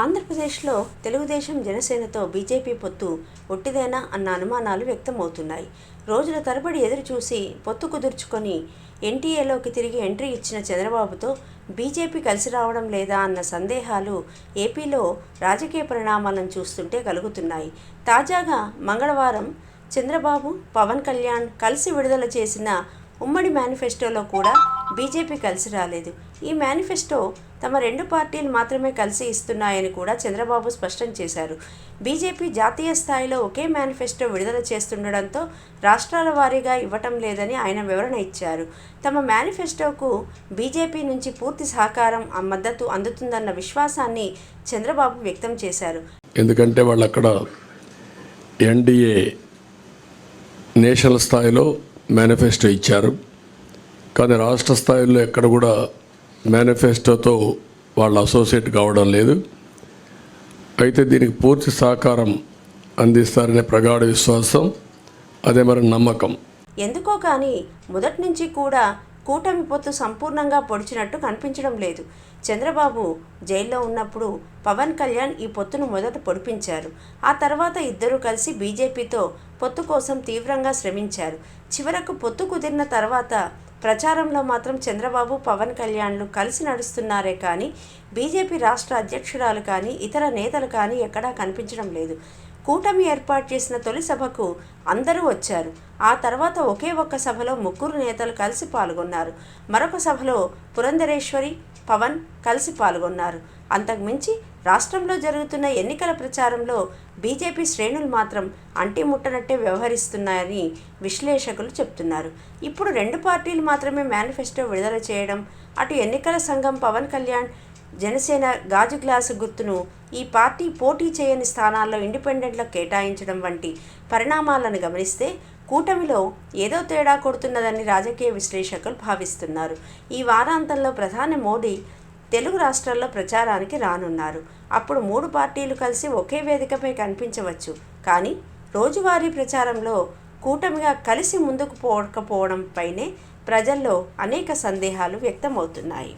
ఆంధ్రప్రదేశ్లో తెలుగుదేశం జనసేనతో బీజేపీ పొత్తు ఒట్టిదేనా అన్న అనుమానాలు వ్యక్తమవుతున్నాయి. రోజుల తరబడి ఎదురు చూసి పొత్తు కుదుర్చుకొని ఎన్టీఏలోకి తిరిగి ఎంట్రీ ఇచ్చిన చంద్రబాబుతో బీజేపీ కలిసి రావడం లేదా అన్న సందేహాలు ఏపీలో రాజకీయ పరిణామాలను చూస్తుంటే కలుగుతున్నాయి. తాజాగా మంగళవారం చంద్రబాబు పవన్ కళ్యాణ్ కలిసి విడుదల చేసిన ఉమ్మడి మేనిఫెస్టోలో కూడా బీజేపీ కలిసి రాలేదు. ఈ మేనిఫెస్టో తమ రెండు పార్టీలు మాత్రమే కలిసి ఇస్తున్నాయని కూడా చంద్రబాబు స్పష్టం చేశారు. బీజేపీ జాతీయ స్థాయిలో ఒకే మేనిఫెస్టో విడుదల చేస్తుండడంతో రాష్ట్రాల వారీగా ఇవ్వటం లేదని ఆయన వివరణ ఇచ్చారు. తమ మేనిఫెస్టోకు బీజేపీ నుంచి పూర్తి సహకారం ఆ మద్దతు అందుతుందన్న విశ్వాసాన్ని చంద్రబాబు వ్యక్తం చేశారు. ఎందుకంటే వాళ్ళు అక్కడ ఎన్డీఏ నేషనల్ స్థాయిలో మేనిఫెస్టో ఇచ్చారు. కానీ రాష్ట్ర స్థాయిలో ఎక్కడ కూడా మేనిఫెస్టోతో వాళ్ళు అసోసియేట్ కావడం లేదు. అయితే దీనికి పూర్తి సహకారం అందిస్తారనే ప్రగాఢ విశ్వాసం అదే మరి నమ్మకం. ఎందుకో కానీ మొదటి నుంచి కూడా కూటమి పొత్తు సంపూర్ణంగా పొడిచినట్టు కనిపించడం లేదు. చంద్రబాబు జైల్లో ఉన్నప్పుడు పవన్ కళ్యాణ్ ఈ పొత్తును మొదట పొడిపించారు. ఆ తర్వాత ఇద్దరూ కలిసి బీజేపీతో పొత్తు కోసం తీవ్రంగా శ్రమించారు. చివరకు పొత్తు కుదిరిన తర్వాత ప్రచారంలో మాత్రం చంద్రబాబు పవన్ కళ్యాణ్లు కలిసి నడుస్తున్నారే కానీ బీజేపీ రాష్ట్ర అధ్యక్షురాలు కానీ ఇతర నేతలు కానీ ఎక్కడా కనిపించడం లేదు. కూటమి ఏర్పాటు చేసిన తొలి సభకు అందరూ వచ్చారు. ఆ తర్వాత ఒకే ఒక్క సభలో ముగ్గురు నేతలు కలిసి పాల్గొన్నారు. మరొక సభలో పురంధరేశ్వరి పవన్ కలిసి పాల్గొన్నారు. అంతకుమించి రాష్ట్రంలో జరుగుతున్న ఎన్నికల ప్రచారంలో బీజేపీ శ్రేణులు మాత్రం అంటిముట్టనట్టే వ్యవహరిస్తున్నాయని విశ్లేషకులు చెప్తున్నారు. ఇప్పుడు రెండు పార్టీలు మాత్రమే మేనిఫెస్టో విడుదల చేయడం అటు ఎన్నికల సంఘం పవన్ కళ్యాణ్ జనసేన గాజు గ్లాసు గుర్తును ఈ పార్టీ పోటీ చేయని స్థానాల్లో ఇండిపెండెంట్లకు కేటాయించడం వంటి పరిణామాలను గమనిస్తే కూటమిలో ఏదో తేడా కొడుతున్నదని రాజకీయ విశ్లేషకులు భావిస్తున్నారు. ఈ వారాంతంలో ప్రధాని మోడీ తెలుగు రాష్ట్రాల్లో ప్రచారానికి రానున్నారు. అప్పుడు మూడు పార్టీలు కలిసి ఒకే వేదికపై కనిపించవచ్చు. కానీ రోజువారీ ప్రచారంలో కూటమిగా కలిసి ముందుకు పోకపోవడంపైనే ప్రజల్లో అనేక సందేహాలు వ్యక్తమవుతున్నాయి.